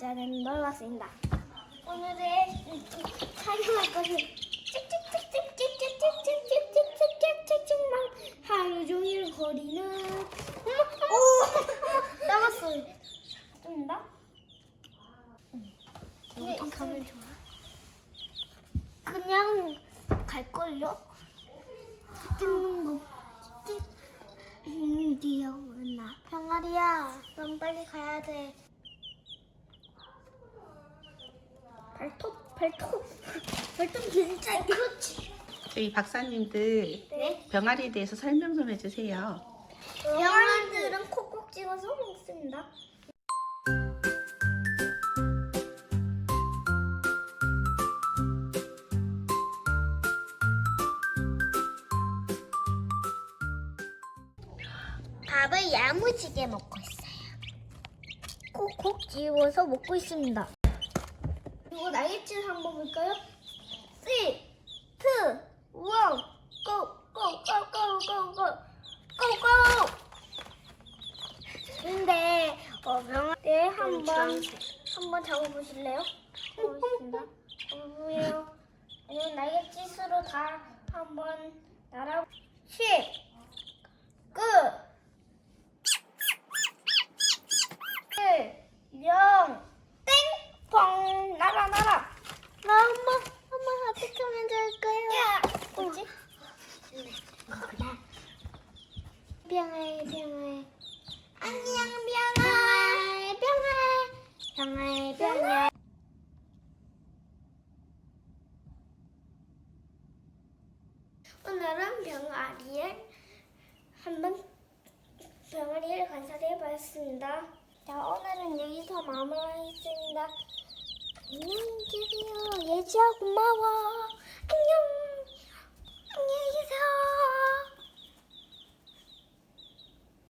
왔습니다. 오늘의 촬영할 것은 찍찍찍찍찍찍찍찍찍찍찍찍찍찍찍만 하루 종일 거리는 오 나갔어요. 좀다 네, 가면 좋아. 그냥 갈걸요? 찍는 거. 찍. 음, 귀여운 나. 병아리야, 넌 빨리 가야 돼. 발톱, 발톱. 발톱 진짜 그렇지. 저희 박사님들 네. 병아리에 대해서 설명 좀 해주세요. 병아리들은 콕콕 찍어서 먹습니다. 밥을 야무지게 먹고 있어요. 콕콕 집어서 먹고 있습니다. 그리고 날개짓 한번 볼까요? 3, 2, 1, 고! 고! 고! 고! 고! 고! 고고! 근데 어, 병아리 한번 한번 잡아보실래요? 잡아보겠습니다. 잡아보세요. 날갯짓으로 다 한번 날아 10 끝 1 0 땡! 날아 날아 나 한번 한번 어떻게 하면 될까요? 뭐지? 병아리 병아리 안녕 병아 병아 병아 병아 오늘은 병아리를 한번 병아리를 관찰해 봤습니다. 자 오늘은 여기서 마무리하겠습니다. 안녕히 계세요. 예지야 고마워.